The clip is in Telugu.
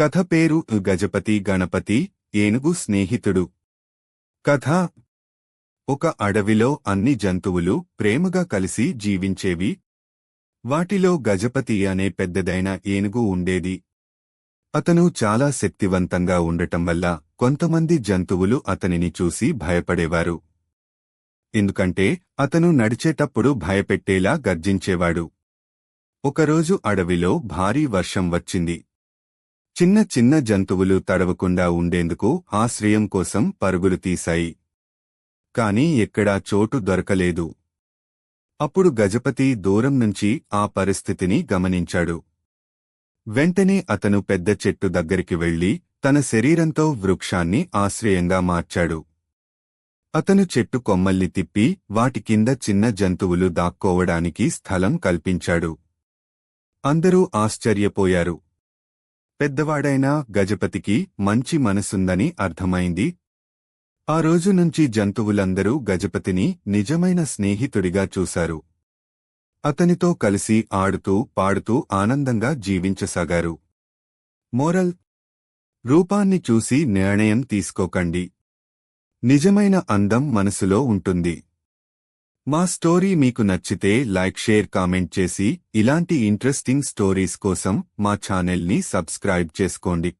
కథ పేరు గజపతి గణపతి ఏనుగు స్నేహితుడు. కథ ఒక అడవిలో అన్ని జంతువులు ప్రేమగా కలిసి జీవించేవి. వాటిలో గజపతి అనే పెద్దదైన ఏనుగు ఉండేది. అతను చాలా శక్తివంతంగా ఉండటం వల్ల కొంతమంది జంతువులు అతనిని చూసి భయపడేవారు. ఎందుకంటే అతను నడిచేటప్పుడు భయపెట్టేలా గర్జించేవాడు. ఒకరోజు అడవిలో భారీ వర్షం వచ్చింది. చిన్న చిన్న జంతువులు తడవకుండా ఉండేందుకు ఆశ్రయం కోసం పరుగులు తీశాయి. కాని ఎక్కడా చోటు దొరకలేదు. అప్పుడు గజపతి దూరం నుంచి ఆ పరిస్థితిని గమనించాడు. వెంటనే అతను పెద్ద చెట్టు దగ్గరికి వెళ్ళి తన శరీరంతో వృక్షాన్ని ఆశ్రయంగా మార్చాడు. అతను చెట్టు కొమ్మల్ని తిప్పి వాటి కింద చిన్న జంతువులు దాక్కోవడానికి స్థలం కల్పించాడు. అందరూ ఆశ్చర్యపోయారు. పెద్దవాడైన గజపతికి మంచి మనసుందని అర్థమైంది. ఆ రోజు నుంచి జంతువులందరూ గజపతిని నిజమైన స్నేహితుడిగా చూశారు. అతనితో కలిసి ఆడుతూ పాడుతూ ఆనందంగా జీవించసాగారు. మోరల్ రూపాన్ని చూసి నిర్ణయం తీసుకోకండి. నిజమైన అందం మనసులో ఉంటుంది. మా స్టోరీ మీకు నచ్చితే లైక్ షేర్ కామెంట్ చేసి ఇలాంటి ఇంట్రెస్టింగ్ స్టోరీస్ కోసం మా ఛానల్ని సబ్స్క్రైబ్ చేసుకోండి.